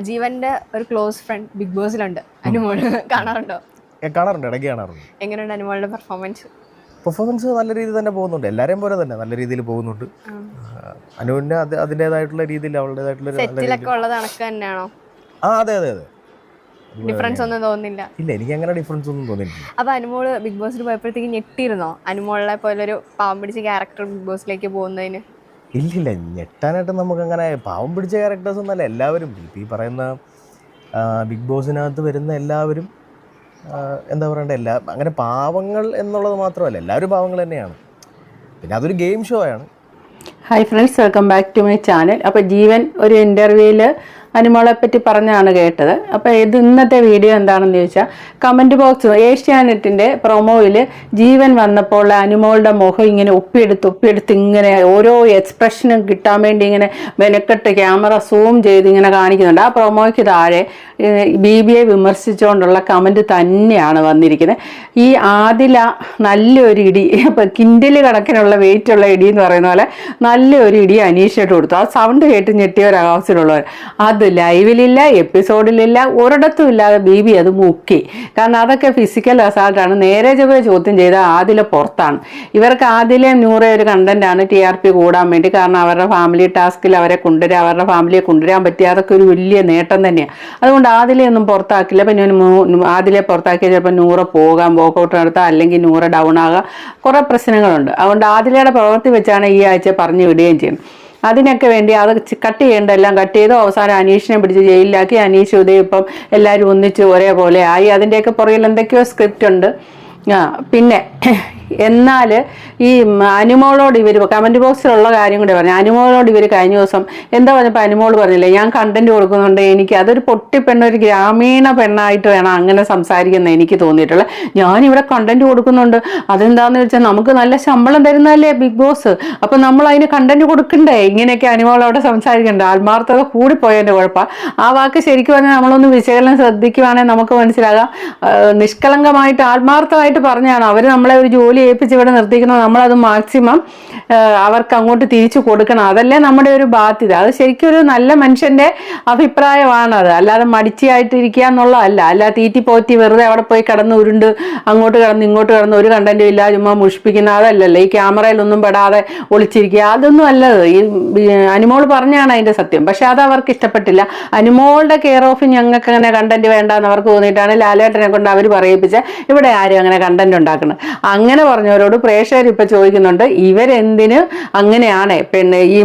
ജീവന്റെ ഒരു close friend big ബോസിലുണ്ട്. അനുമോൾ കാണാറുണ്ടോ? കാണാറുണ്ട് ഇടയ്ക്ക് കാണാറുണ്ട്. എങ്ങനെയുണ്ട് അനുമോളുടെ പെർഫോമൻസ് പെർഫോമൻസ് നല്ല രീതിയിൽ തന്നെ പോകുന്നുണ്ട്. എല്ലാവരെയും പോലെ തന്നെ നല്ല രീതിയിൽ പോകുന്നുണ്ട്. അനുവിന്റെ അത് അതിന്റെതായിട്ടുള്ള രീതിയിൽ അവളുടേതായിട്ടുള്ള തന്നെയാണോ? ആ അതെ അതെ അതെ. ഡിഫറൻസ് ഒന്നും തോന്നുന്നില്ല. ഇല്ല എനിക്ക് അങ്ങനെ ഡിഫറൻസ് ഒന്നും തോന്നില്ല അപ്പൊ അനുമോൾ ബിഗ് ബോസിൽ പോയപ്പോഴത്തേക്ക് ഞെട്ടിയിരുന്നോ? അനുമോളെ പോലെ ഒരു പാവം പിടിച്ച ക്യാരക്ടർ ബിഗ് ബോസിലേക്ക് പോകുന്നതിന്? ഇല്ലില്ല ഞെട്ടാനായിട്ട് നമുക്ക് അങ്ങനെ പാവം പിടിച്ച ക്യാരക്ടേഴ്സ് ഒന്നല്ല എല്ലാവരും. ഇപ്പം ഈ പറയുന്ന ബിഗ് ബോസിനകത്ത് വരുന്ന എല്ലാവരും എന്താ പറയണ്ടേ എല്ലാ അങ്ങനെ പാവങ്ങൾ എന്നുള്ളത് മാത്രമല്ല എല്ലാവരും പാവങ്ങൾ തന്നെയാണ്. പിന്നെ അതൊരു ഗെയിം ഷോ ആണ്. Hi friends welcome back to my channel അപ്പോൾ ജീവൻ ഒരു ഇന്റർവ്യൂവിൽ അനുമോളെ പറ്റി പറഞ്ഞാണ് കേട്ടത്. അപ്പോൾ ഇത് ഇന്നത്തെ വീഡിയോ എന്താണെന്ന് ചോദിച്ചാൽ കമന്റ് ബോക്സ് ഏഷ്യാനെറ്റിന്റെ പ്രൊമോയിൽ ജീവൻ വന്നപ്പോൾ അനുമോളുടെ മുഖം ഇങ്ങനെ ഒപ്പിയെടുത്ത് ഒപ്പിയെടുത്ത് ഇങ്ങനെ ഓരോ എക്സ്പ്രഷനും കിട്ടാൻ വേണ്ടി ഇങ്ങനെ മെനക്കെട്ട് ക്യാമറ സൂം ചെയ്ത് ഇങ്ങനെ കാണിക്കുന്നുണ്ട്. ആ പ്രൊമോയ്ക്ക് താഴെ ബി ബി എ വിമർശിച്ചുകൊണ്ടുള്ള കമന്റ് തന്നെയാണ് വന്നിരിക്കുന്നത്. ഈ ആദില നല്ലൊരു ഇടി ഇപ്പം കിൻഡിൽ കണക്കിനുള്ള വെയിറ്റ് ഉള്ള ഇടി എന്ന് പറയുന്ന പോലെ നല്ലൊരു ഇടി അനീഷയായിട്ട് കൊടുത്തു. ആ സൗണ്ട് കേട്ട് ഞെട്ടിയ ഒരു ഹൗസിലുള്ളവർ അത് ലൈവിലില്ല എപ്പിസോഡിലില്ല ഒരിടത്തും ഇല്ലാതെ ബി ബി അത് മുക്കി. കാരണം അതൊക്കെ ഫിസിക്കൽ അസാൾട്ടാണ് നേരെ ചൊവ്വേ ചോദ്യം ചെയ്ത ആദില പുറത്താണ്. ഇവർക്ക് ആദിലെ നൂറേ ഒരു കണ്ടന്റാണ് ടി ആർ പി കൂടാൻ വേണ്ടി. കാരണം അവരുടെ ഫാമിലി ടാസ്കിൽ അവരെ കൊണ്ടുവരാൻ അവരുടെ ഫാമിലിയെ കൊണ്ടുവരാൻ പറ്റിയ അതൊക്കെ ഒരു വലിയ നേട്ടം തന്നെയാണ് അതുകൊണ്ട് ആദിലെ ഒന്നും പുറത്താക്കില്ല. പിന്നെ ആദ്യം മൂ- ആദിലെ പുറത്താക്കിയ ചിലപ്പോൾ നൂറ് പോകാം വോക്കൗട്ട് നടത്താം അല്ലെങ്കിൽ നൂറ് ഡൗൺ ആകാം. കുറേ പ്രശ്നങ്ങളുണ്ട്. അതുകൊണ്ട് ആദിലയുടെ പ്രവൃത്തി വെച്ചാണ് ഈ ആഴ്ച പറഞ്ഞു വിടുകയും ചെയ്യുന്നത്. അതിനൊക്കെ വേണ്ടി അത് കട്ട് ചെയ്യേണ്ട എല്ലാം കട്ട് ചെയ്തു അവസാനം അനീഷിനെ പിടിച്ച് ജയിലിലാക്കി. അനീഷ് ഉദയം ഇപ്പം എല്ലാവരും ഒന്നിച്ച് ഒരേപോലെ ആയി. അതിന്റെയൊക്കെ പുറകിൽ എന്തൊക്കെയോ സ്ക്രിപ്റ്റ് ഉണ്ട്. പിന്നെ എന്നാൽ ഈ അനുമോളോട് ഇവർ കമന്റ് ബോക്സിലുള്ള കാര്യം കൂടെ പറഞ്ഞു. അനുമോളോട് ഇവർ കഴിഞ്ഞ ദിവസം എന്താ പറഞ്ഞപ്പോൾ അനുമോൾ പറഞ്ഞില്ലേ ഞാൻ കണ്ടന്റ് കൊടുക്കുന്നുണ്ട്. എനിക്ക് അതൊരു പൊട്ടിപ്പെണ്ണ ഒരു ഗ്രാമീണ പെണ്ണായിട്ട് വേണം അങ്ങനെ സംസാരിക്കുന്നത് എനിക്ക് തോന്നിയിട്ടുള്ളത്. ഞാനിവിടെ കണ്ടന്റ് കൊടുക്കുന്നുണ്ട്. അതെന്താണെന്ന് വെച്ചാൽ നമുക്ക് നല്ല ശമ്പളം തരുന്നതല്ലേ ബിഗ് ബോസ് അപ്പം നമ്മൾ അതിന് കണ്ടന്റ് കൊടുക്കണ്ടേ? ഇങ്ങനെയൊക്കെ അനുമോൾ അവിടെ സംസാരിക്കണ്ടേ ആത്മാർത്ഥത കൂടിപ്പോയതിന്റെ കുഴപ്പമാണ് ആ വാക്ക് ശരിക്കും പറഞ്ഞാൽ നമ്മളൊന്ന് വിശകലനം ശ്രദ്ധിക്കുവാണെങ്കിൽ നമുക്ക് മനസ്സിലാകാം. നിഷ്കളങ്കമായിട്ട് ആത്മാർത്ഥമായിട്ട് പറഞ്ഞാണ് അവർ നമ്മളെ ഒരു ജോലി ഏൽപ്പിച്ച് ഇവിടെ നിർത്തിക്കുന്നത് നമ്മളത് മാക്സിമം അവർക്ക് അങ്ങോട്ട് തിരിച്ചു കൊടുക്കണം. അതല്ലേ നമ്മുടെ ഒരു ബാധ്യത. അത് ശരിക്കും ഒരു നല്ല മനുഷ്യന്റെ അഭിപ്രായമാണത്. അല്ലാതെ മടിച്ചായിട്ടിരിക്കുക എന്നുള്ളതല്ല. അല്ല തീറ്റി പോറ്റി വെറുതെ അവിടെ പോയി കടന്ന് ഉരുണ്ട് അങ്ങോട്ട് കടന്ന് ഇങ്ങോട്ട് കടന്ന് ഒരു കണ്ടന്റും ഇല്ല ചുമ്മാ മുഷിപ്പിക്കുന്ന അതല്ലല്ലോ. ഈ ക്യാമറയിലൊന്നും പെടാതെ ഒളിച്ചിരിക്കുക. അതൊന്നും അല്ലത്. ഈ ഈ അനുമോൾ പറഞ്ഞാണ് അതിന്റെ സത്യം. പക്ഷെ അത് അവർക്ക് ഇഷ്ടപ്പെട്ടില്ല. അനുമോളുടെ കെയർ ഓഫ് ഞങ്ങൾക്ക് അങ്ങനെ കണ്ടന്റ് വേണ്ടെന്ന് അവർക്ക് തോന്നിയിട്ടാണ് ലാലേട്ടനെ കൊണ്ട് അവർ പറയിപ്പിച്ച ഇവിടെ ആരും അങ്ങനെ കണ്ടന്റ് ഉണ്ടാക്കുന്നത് അങ്ങനെ പറഞ്ഞവരോട് പ്രേക്ഷകർ ഇപ്പൊ ചോദിക്കുന്നുണ്ട് ഇവരെന്തിന് അങ്ങനെയാണ്? പിന്നെ ഈ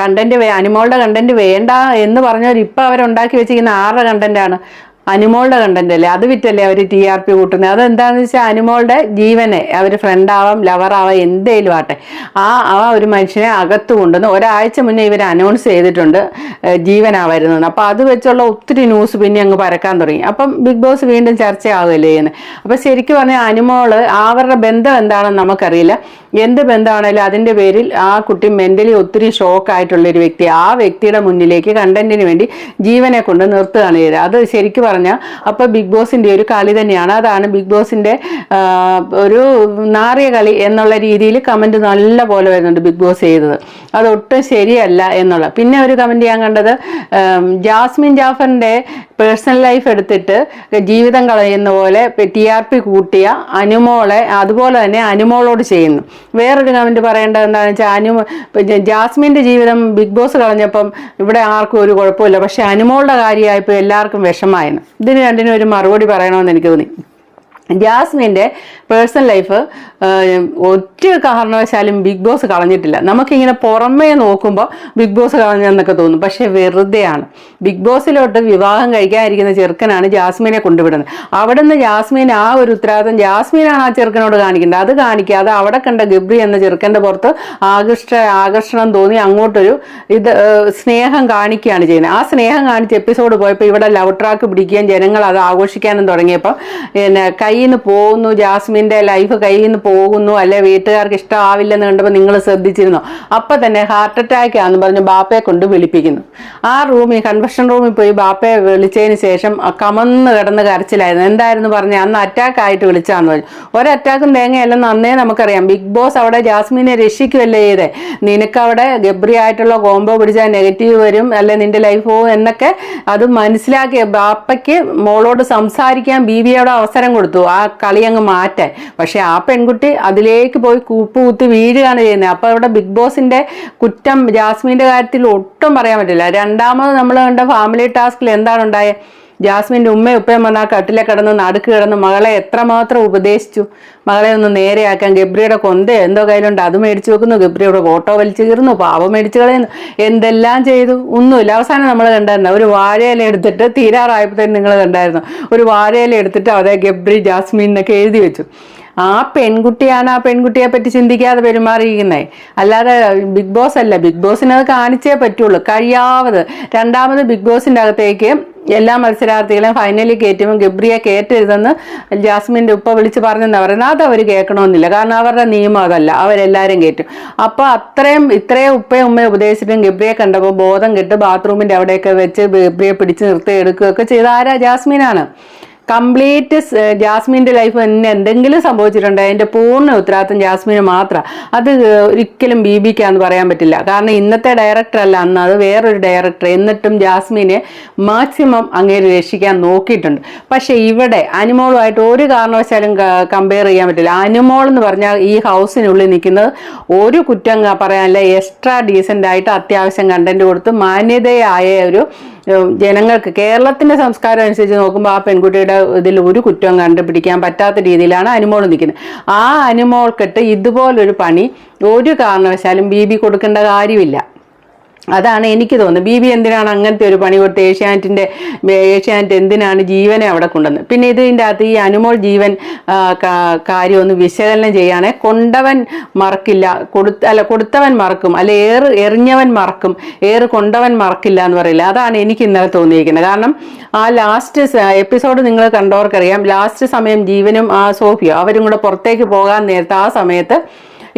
കണ്ടന്റ് അനിമോളുടെ കണ്ടന്റ് വേണ്ട എന്ന് പറഞ്ഞവർ ഇപ്പൊ അവരുണ്ടാക്കി വെച്ചിരിക്കുന്ന ആരുടെ കണ്ടന്റാണ് അനുമോളുടെ കണ്ടന്റ് അല്ലേ അത് വിറ്റല്ലേ അവർ ടി ആർ പി കൂട്ടുന്നത് അതെന്താണെന്ന് വെച്ചാൽ അനുമോളുടെ ജീവനെ അവർ ഫ്രണ്ടാവാം ലവറാവാം എന്തേലും ആട്ടെ ആ ആ ഒരു മനുഷ്യനെ അകത്ത് കൊണ്ടുവന്ന് ഒരാഴ്ച മുന്നേ ഇവർ അനൗൺസ് ചെയ്തിട്ടുണ്ട് ജീവനാവായിരുന്നു അപ്പോൾ അത് വെച്ചുള്ള ഒത്തിരി ന്യൂസ് പിന്നെ അങ്ങ് പരക്കാൻ തുടങ്ങി. അപ്പം ബിഗ് ബോസ് വീണ്ടും ചർച്ചയാവുകയല്ലേ എന്ന്. അപ്പോൾ ശരിക്കും പറഞ്ഞാൽ അനുമോൾ അവരുടെ ബന്ധം എന്താണെന്ന് നമുക്കറിയില്ല. എന്ത് ബന്ധമാണേലും അതിന്റെ പേരിൽ ആ കുട്ടി മെന്റലി ഒത്തിരി ഷോക്ക് ആയിട്ടുള്ള ഒരു വ്യക്തി ആ വ്യക്തിയുടെ മുന്നിലേക്ക് കണ്ടന്റിന് വേണ്ടി ജീവനെ കൊണ്ട് നിർത്തുകയാണ് ചെയ്തത്. അത് ശരിക്കും പറഞ്ഞാൽ അപ്പോൾ ബിഗ് ബോസിന്റെ ഒരു കളി തന്നെയാണ്. അതാണ് ബിഗ് ബോസിന്റെ ഒരു നാറിയ കളി എന്നുള്ള രീതിയിൽ കമന്റ് നല്ല പോലെ വരുന്നുണ്ട് ബിഗ് ബോസ് ചെയ്തത്. അതൊട്ടും ശരിയല്ല എന്നുള്ള. പിന്നെ ഒരു കമന്റ് ഞാൻ കണ്ടത് ജാസ്മിൻ ജാഫറിന്റെ പേഴ്സണൽ ലൈഫ് എടുത്തിട്ട് ജീവിതം കളയുന്ന പോലെ ടി ആർ പി കൂട്ടിയ അനുമോളെ അതുപോലെ തന്നെ അനുമോളോട് ചെയ്യുന്നു. വേറൊരു കമന്റ് പറയേണ്ടത് എന്താണെന്ന് വെച്ചാൽ അനു ജാസ്മിന്റെ ജീവിതം ബിഗ് ബോസ് കളഞ്ഞപ്പം ഇവിടെ ആർക്കും ഒരു കുഴപ്പമില്ല. പക്ഷേ അനുമോളുടെ കാര്യമായപ്പോൾ എല്ലാവർക്കും വിഷമായിരുന്നു ഇതിന് രണ്ടിനും ഒരു മറുപടി പറയണമെന്ന് എനിക്ക് തോന്നി. ജാസ്മിന്റെ പേഴ്സണൽ ലൈഫ് ഒറ്റ കാരണവശാലും ബിഗ് ബോസ് കളഞ്ഞിട്ടില്ല. നമുക്കിങ്ങനെ പുറമേ നോക്കുമ്പോൾ ബിഗ് ബോസ് കളഞ്ഞെന്നൊക്കെ തോന്നും. പക്ഷേ വെറുതെയാണ്. ബിഗ് ബോസിലോട്ട് വിവാഹം കഴിക്കാതിരിക്കുന്ന ചെറുക്കനാണ് ജാസ്മിനെ കൊണ്ടുവിടുന്നത്. അവിടെ നിന്ന് ജാസ്മിൻ ആ ഒരു ഉത്തരവാദിത്വം ജാസ്മിനാണ് ആ ചെറുക്കനോട് കാണിക്കേണ്ടത്. അത് കാണിക്കാതെ അവിടെ കണ്ട ഗബ്രി എന്ന ചെറുക്കന്റെ പുറത്ത് ആകർഷ ആകർഷണം തോന്നി അങ്ങോട്ടൊരു ഇത് സ്നേഹം കാണിക്കുകയാണ് ചെയ്യുന്നത്. ആ സ്നേഹം കാണിച്ച് എപ്പിസോഡ് പോയപ്പോൾ ഇവിടെ ലവ് ട്രാക്ക് പിടിക്കുകയും ജനങ്ങൾ അത് ആഘോഷിക്കാനും തുടങ്ങിയപ്പോൾ പിന്നെ കയ്യിൽ നിന്ന് പോകുന്നു ജാസ്മിന്റെ ലൈഫ് കയ്യിൽ നിന്ന് പോകുന്നു അല്ലെ വീട്ടുകാർക്ക് ഇഷ്ടമാവില്ലെന്ന് കണ്ടപ്പോൾ നിങ്ങൾ ശ്രദ്ധിച്ചിരുന്നു? അപ്പം തന്നെ ഹാർട്ട് അറ്റാക്ക് ആണെന്ന് പറഞ്ഞ് ബാപ്പയെ കൊണ്ട് വിളിപ്പിക്കുന്നു. ആ റൂമിൽ കൺവെർഷൻ റൂമിൽ പോയി ബാപ്പയെ വിളിച്ചതിന് ശേഷം കമന്ന് കിടന്ന് കരച്ചിലായിരുന്നു. എന്തായിരുന്നു പറഞ്ഞ? അന്ന് അറ്റാക്ക് ആയിട്ട് വിളിച്ചാന്ന് പറഞ്ഞു. ഒരറ്റാക്കും തേങ്ങയല്ലെന്ന് നന്നേ നമുക്കറിയാം. ബിഗ് ബോസ് അവിടെ ജാസ്മിനെ രക്ഷിക്കുമല്ലേ ചെയ്തേ? നിനക്ക് അവിടെ ഗബ്രി ആയിട്ടുള്ള കോംബോ പിടിച്ചാൽ നെഗറ്റീവ് വരും അല്ലെ നിന്റെ ലൈഫ് പോവും എന്നൊക്കെ അത് മനസ്സിലാക്കി ബാപ്പയ്ക്ക് മോളോട് സംസാരിക്കാൻ ബീവിയോട് അവസരം കൊടുത്തു. ആ കളി അങ്ങ് മാറ്റാൻ. പക്ഷെ ആ പെൺകുട്ടി അതിലേക്ക് പോയി കൂപ്പ് കുത്തി വീഴുകയാണ് ചെയ്യുന്നത്. അപ്പൊ അവിടെ ബിഗ് ബോസിന്റെ കുറ്റം ജാസ്മിന്റെ കാര്യത്തിൽ ഒട്ടും പറയാൻ പറ്റില്ല. രണ്ടാമത് നമ്മൾ കണ്ട ഫാമിലി ടാസ്കിൽ എന്താണ് ഉണ്ടായത് ജാസ്മിന്റെ ഉമ്മയും ഉപ്പയും വന്നാൽ കട്ടിലെ കിടന്ന് നടുക്ക് കിടന്ന് മകളെ എത്രമാത്രം ഉപദേശിച്ചു? മകളെ ഒന്ന് നേരെയാക്കാൻ ഗബ്രിയുടെ കൊന്ത എന്തോ കയ്യിലുണ്ട്. അത് മേടിച്ചു വെക്കുന്നു. ഗബ്രിയുടെ ഫോട്ടോ വലിച്ചു കീറുന്നു. പാവം മേടിച്ചു കളയുന്നു. എന്തെല്ലാം ചെയ്തു? ഒന്നുമില്ല. അവസാനം നമ്മൾ കണ്ടായിരുന്നു. ഒരു വാഴയില എടുത്തിട്ട് തീരാറായപ്പോഴത്തേനും നിങ്ങൾ കണ്ടായിരുന്നു. ഒരു വാഴയില എടുത്തിട്ട് അതേ ഗബ്രി ജാസ്മിൻ എന്നൊക്കെ എഴുതി വെച്ചു. ആ പെൺകുട്ടിയാണ് ആ പെൺകുട്ടിയെ പറ്റി ചിന്തിക്കാതെ പെരുമാറിയിരിക്കുന്നത് അല്ലാതെ ബിഗ് ബോസ് അല്ല. ബിഗ് ബോസിന് അത് കാണിച്ചേ പറ്റുള്ളൂ. കഴിയാവത്. രണ്ടാമത് ബിഗ് ബോസിന്റെ അകത്തേക്ക് എല്ലാ മത്സരാർത്ഥികളെയും ഫൈനലിൽ കയറ്റുമ്പോൾ ഗബ്രിയെ കയറ്റരുതെന്ന് ജാസ്മിന്റെ ഉപ്പ വിളിച്ച് പറഞ്ഞെന്ന് പറയുന്നത്. അത് അവർ കേൾക്കണമെന്നില്ല. കാരണം അവരുടെ നിയമം അതല്ല. അവരെല്ലാവരും കയറ്റും. അപ്പോൾ അത്രയും ഇത്രയും ഉപ്പയും ഉമ്മയും ഉപദേശിച്ചിട്ടും ഗബ്രിയെ കണ്ടപ്പോൾ ബോധം കെട്ട് ബാത്റൂമിന്റെ അവിടെയൊക്കെ വെച്ച് ഗബ്രിയെ പിടിച്ച് നിർത്തി എടുക്കുകയൊക്കെ ചെയ്ത ആരാ? ജാസ്മിനാണ്. കംപ്ലീറ്റ് ജാസ്മിന്റെ ലൈഫ് തന്നെ എന്തെങ്കിലും സംഭവിച്ചിട്ടുണ്ട്? അതിന്റെ പൂർണ ഉത്തരവാദിത്വം ജാസ്മിന് മാത്രം. അത് ഒരിക്കലും ബി ബിക്കാന്ന് പറയാൻ പറ്റില്ല. കാരണം ഇന്നത്തെ ഡയറക്ടർ അല്ല അന്ന് അത് വേറൊരു ഡയറക്ടർ എന്നിട്ടും ജാസ്മിനെ മാക്സിമം അങ്ങേര് രക്ഷിക്കാൻ നോക്കിയിട്ടുണ്ട്. പക്ഷേ ഇവിടെ അനുമോളുമായിട്ട് ഒരു കാരണവശാലും കമ്പയർ ചെയ്യാൻ പറ്റില്ല. അനുമോൾ എന്ന് പറഞ്ഞാൽ ഈ ഹൗസിനുള്ളിൽ നിൽക്കുന്നത് ഒരു കുറ്റം പറയാനല്ല എക്സ്ട്രാ ഡീസന്റ് ആയിട്ട് അത്യാവശ്യം കണ്ടന്റ് കൊടുത്ത് മാന്യതയായ ഒരു ജനങ്ങൾക്ക് കേരളത്തിന്റെ സംസ്കാരം അനുസരിച്ച് നോക്കുമ്പോൾ ആ പെൺകുട്ടിയുടെ ഇതിൽ ഒരു കുറ്റവും കണ്ടുപിടിക്കാൻ പറ്റാത്ത രീതിയിലാണ് അനുമോൾ നിൽക്കുന്നത്. ആ അനുമോൾക്കിട്ട് ഇതുപോലൊരു പണി ഒരു കാരണവശാലും ബി ബി കൊടുക്കേണ്ട കാര്യമില്ല. അതാണ് എനിക്ക് തോന്നുന്നത്. ബി ബി എന്തിനാണ് അങ്ങനത്തെ ഒരു പണി കൊടുത്ത് ഏഷ്യാനെറ്റിന്റെ ഏഷ്യാനെറ്റ് എന്തിനാണ് ജീവനെ അവിടെ കൊണ്ടുവന്നത്? പിന്നെ ഇതിന്റെ അകത്ത് ഈ അനുമോൾ ജീവൻ കാര്യം ഒന്ന് വിശകലനം ചെയ്യുകയാണെങ്കിൽ കൊണ്ടവൻ മറക്കില്ല. കൊടുത്ത അല്ല കൊടുത്തവൻ മറക്കും. അല്ലെ ഏറ് എറിഞ്ഞവൻ മറക്കും. ഏറ് കൊണ്ടവൻ മറക്കില്ല എന്ന് പറയില്ല. അതാണ് എനിക്ക് ഇന്നലെ തോന്നിയിരിക്കുന്നത്. കാരണം ആ ലാസ്റ്റ് എപ്പിസോഡ് നിങ്ങൾ കണ്ടവർക്കറിയാം. ലാസ്റ്റ് സമയം ജീവനും ആ സോഫിയോ അവരും കൂടെ പുറത്തേക്ക് പോകാൻ നേരത്തെ ആ സമയത്ത്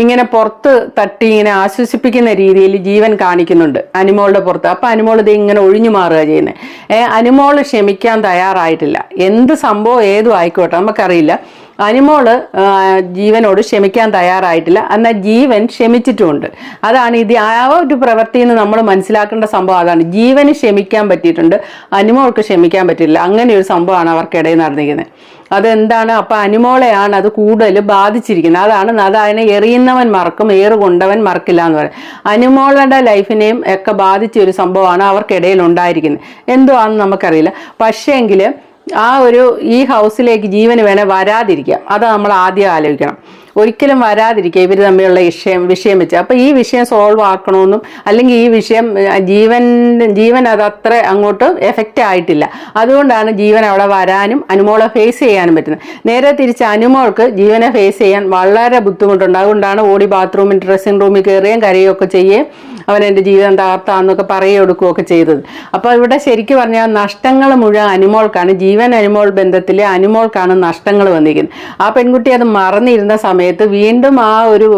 ഇങ്ങനെ പുറത്ത് തട്ടി ഇങ്ങനെ ആശ്വസിപ്പിക്കുന്ന രീതിയിൽ ജീവൻ കാണിക്കുന്നുണ്ട് അനുമോളുടെ പുറത്ത്. അപ്പൊ അനുമോൾ ഇത് ഇങ്ങനെ ഒഴിഞ്ഞു മാറുക ചെയ്യുന്നത് അനുമോൾ ക്ഷമിക്കാൻ തയ്യാറായിട്ടില്ല. എന്ത് സംഭവം ഏതും ആയിക്കോട്ടെ നമുക്കറിയില്ല. അനിമോൾ ജീവനോട് ക്ഷമിക്കാൻ തയ്യാറായിട്ടില്ല. എന്നാൽ ജീവൻ ക്ഷമിച്ചിട്ടുമുണ്ട് അതാണ് ഇത്. ആ ഒരു പ്രവൃത്തി എന്ന് നമ്മൾ മനസ്സിലാക്കേണ്ട സംഭവം അതാണ്. ജീവന് ക്ഷമിക്കാൻ പറ്റിയിട്ടുണ്ട്. അനിമോൾക്ക് ക്ഷമിക്കാൻ പറ്റില്ല അങ്ങനെ ഒരു സംഭവമാണ് അവർക്കിടയിൽ നടന്നിരിക്കുന്നത്. അതെന്താണ്? അപ്പൊ അനിമോളെയാണ് അത് കൂടുതൽ ബാധിച്ചിരിക്കുന്നത്. അതാണ് അതാണ് എറിയുന്നവൻ മറക്കും ഏറ് കൊണ്ടവൻ മറക്കില്ല എന്ന് പറയും. അനിമോളുടെ ലൈഫിനെയും ഒക്കെ ബാധിച്ച ഒരു സംഭവമാണ് അവർക്കിടയിൽ ഉണ്ടായിരിക്കുന്നത്. എന്തോ ആണെന്ന് നമുക്കറിയില്ല. പക്ഷേങ്കിൽ ആ ഒരു ഈ ഹൗസിലേക്ക് ജീവന് വേണേൽ വരാതിരിക്കാം. അത് നമ്മൾ ആദ്യം ആലോചിക്കണം. ഒരിക്കലും വരാതിരിക്കുക ഇവർ തമ്മിലുള്ള വിഷയം വിഷയം വെച്ച്. അപ്പോൾ ഈ വിഷയം സോൾവ് ആക്കണമെന്നും അല്ലെങ്കിൽ ഈ വിഷയം ജീവൻ ജീവൻ അത് അത്ര അങ്ങോട്ട് എഫക്റ്റ് ആയിട്ടില്ല. അതുകൊണ്ടാണ് ജീവൻ അവിടെ വരാനും അനുമോളെ ഫേസ് ചെയ്യാനും പറ്റുന്നത്. നേരെ തിരിച്ച് അനുമോൾക്ക് ജീവനെ ഫേസ് ചെയ്യാൻ വളരെ ബുദ്ധിമുട്ടുണ്ട്. അതുകൊണ്ടാണ് ഓടി ബാത്റൂമിൽ ഡ്രസ്സിംഗ് റൂമിൽ കയറുകയും കരയുകയൊക്കെ ചെയ്യുകയും അവൻ എന്റെ ജീവിതം തകർത്താന്നൊക്കെ പറയുക കൊടുക്കുകയൊക്കെ ചെയ്തത്. അപ്പോൾ ഇവിടെ ശരിക്കും പറഞ്ഞാൽ നഷ്ടങ്ങൾ മുഴുവൻ അനുമോൾക്കാണ് ജീവൻ അനുമോൾ ബന്ധത്തിൽ അനുമോൾക്കാണ് നഷ്ടങ്ങൾ വന്നിരിക്കുന്നത്. ആ പെൺകുട്ടി അത് മറന്നിരുന്ന സമയത്ത് വീണ്ടും ആ ഒരു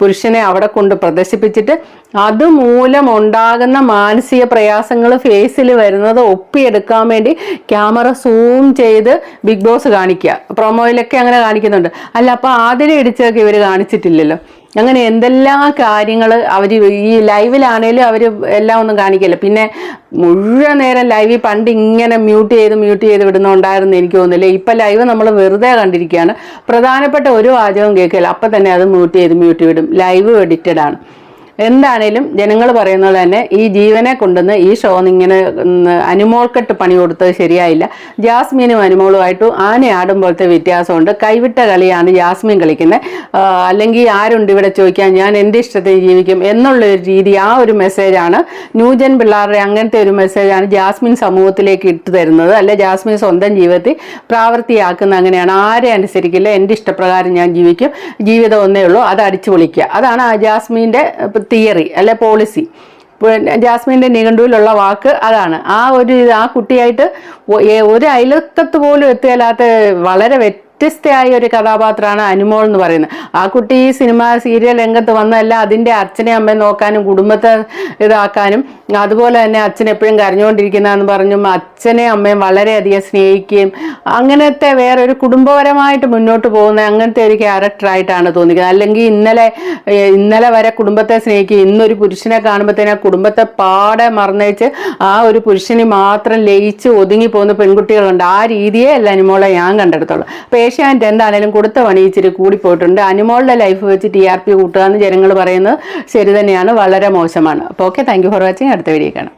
പുരുഷനെ അവിടെ കൊണ്ട് പ്രദർശിപ്പിച്ചിട്ട് അതുമൂലം ഉണ്ടാകുന്ന മാനസിക പ്രയാസങ്ങൾ ഫേസിൽ വരുന്നത് ഒപ്പിയെടുക്കാൻ വേണ്ടി ക്യാമറ സൂം ചെയ്ത് ബിഗ് ബോസ് കാണിക്കുക. പ്രൊമോയിലൊക്കെ അങ്ങനെ കാണിക്കുന്നുണ്ട്. അല്ല അപ്പോൾ ആദ്യം ഇടിച്ചൊക്കെ ഇവർ കാണിച്ചിട്ടില്ലല്ലോ. അങ്ങനെ എന്തെല്ലാം കാര്യങ്ങൾ അവർ ഈ ലൈവിലാണേലും അവർ എല്ലാം ഒന്നും കാണിക്കില്ല. പിന്നെ മുഴുവൻ നേരം ലൈവിൽ പണ്ട് ഇങ്ങനെ മ്യൂട്ട് ചെയ്ത് മ്യൂട്ട് ചെയ്ത് വിടുന്നുണ്ടായിരുന്നു എനിക്ക് തോന്നുന്നില്ല? ഇപ്പം ലൈവ് നമ്മൾ വെറുതെ കണ്ടിരിക്കുകയാണ്. പ്രധാനപ്പെട്ട ഒരു വാചകവും കേൾക്കില്ല അപ്പം തന്നെ അത് മ്യൂട്ട് ചെയ്ത് മ്യൂട്ട് വിടും. ലൈവ് എഡിറ്റഡ് ആണ്. എന്താണേലും ജനങ്ങൾ പറയുന്നത് തന്നെ ഈ ജീവനെ കൊണ്ടുവന്ന് ഈ ഷോ ഇങ്ങനെ അനുമോൾക്കെട്ട് പണി കൊടുത്തത് ശരിയായില്ല. ജാസ്മീനും അനുമോളുമായിട്ടും ആന ആടുമ്പോഴത്തെ വ്യത്യാസമുണ്ട്. കൈവിട്ട കളിയാണ് ജാസ്മിൻ കളിക്കുന്നത്. അല്ലെങ്കിൽ ആരുണ്ട് ഇവിടെ ചോദിക്കാൻ ഞാൻ എന്റെ ഇഷ്ടത്തിന് ജീവിക്കും എന്നുള്ള ഒരു രീതി ആ ഒരു മെസ്സേജാണ് ന്യൂജൻ പിള്ളേരുടെ അങ്ങനത്തെ ഒരു മെസ്സേജാണ് ജാസ്മിൻ സമൂഹത്തിലേക്ക് ഇട്ട് തരുന്നത്. അല്ല ജാസ്മിൻ സ്വന്തം ജീവിതത്തിൽ പ്രാവർത്തിയാക്കുന്ന അങ്ങനെയാണ്. ആരെ അനുസരിക്കില്ല എന്റെ ഇഷ്ടപ്രകാരം ഞാൻ ജീവിക്കും. ജീവിതം ഒന്നേ ഉള്ളൂ അത് അടിച്ചു പൊളിക്കുക. അതാണ് ആ ജാസ്മിന്റെ തിയറി അല്ലെ പോളിസി ജാസ്മിന്റെ നിഘണ്ടുവിലുള്ള വാക്ക് അതാണ്. ആ ഒരു ആ കുട്ടിയായിട്ട് ഒരു അയലക്കത്ത് പോലും എത്തിയല്ലാത്ത വളരെ വ്യത്യസ്തയായ ഒരു കഥാപാത്രമാണ് അനുമോൾ എന്ന് പറയുന്നത്. ആ കുട്ടി ഈ സിനിമ സീരിയൽ രംഗത്ത് വന്നതല്ല അതിന്റെ അച്ഛനെ അമ്മയെ നോക്കാനും കുടുംബത്തെ ഇതാക്കാനും അതുപോലെ തന്നെ അച്ഛൻ എപ്പോഴും കരഞ്ഞുകൊണ്ടിരിക്കുന്നതെന്ന് പറഞ്ഞും അച്ഛനെ അമ്മയും വളരെയധികം സ്നേഹിക്കുകയും അങ്ങനത്തെ വേറെ ഒരു കുടുംബപരമായിട്ട് മുന്നോട്ട് പോകുന്ന അങ്ങനത്തെ ഒരു ക്യാരക്ടറായിട്ടാണ് തോന്നിക്കുന്നത്. അല്ലെങ്കിൽ ഇന്നലെ ഇന്നലെ വരെ കുടുംബത്തെ സ്നേഹിക്കുക ഇന്നൊരു പുരുഷനെ കാണുമ്പോഴത്തേനും ആ കുടുംബത്തെ പാടെ മറന്നേച്ച് ആ ഒരു പുരുഷന് മാത്രം ലയിച്ച് ഒതുങ്ങി പോകുന്ന പെൺകുട്ടികളുണ്ട്. ആ രീതിയെ അല്ല അനുമോളെ ഞാൻ കണ്ടെടുത്തോളൂ അപ്പോൾ ഏഷ്യാനെറ്റ് എന്താണേലും കൊടുത്ത പണി ഇച്ചിരി കൂടിപ്പോയിട്ടുണ്ട്. അനുമോളുടെ ലൈഫ് വെച്ച് ടി ആർ പി കൂട്ടുക എന്ന് ജനങ്ങൾ പറയുന്നത് ശരി തന്നെയാണ് വളരെ മോശമാണ്. അപ്പോൾ okay thank you for watching അടുത്ത വീഡിയോ കാണാം.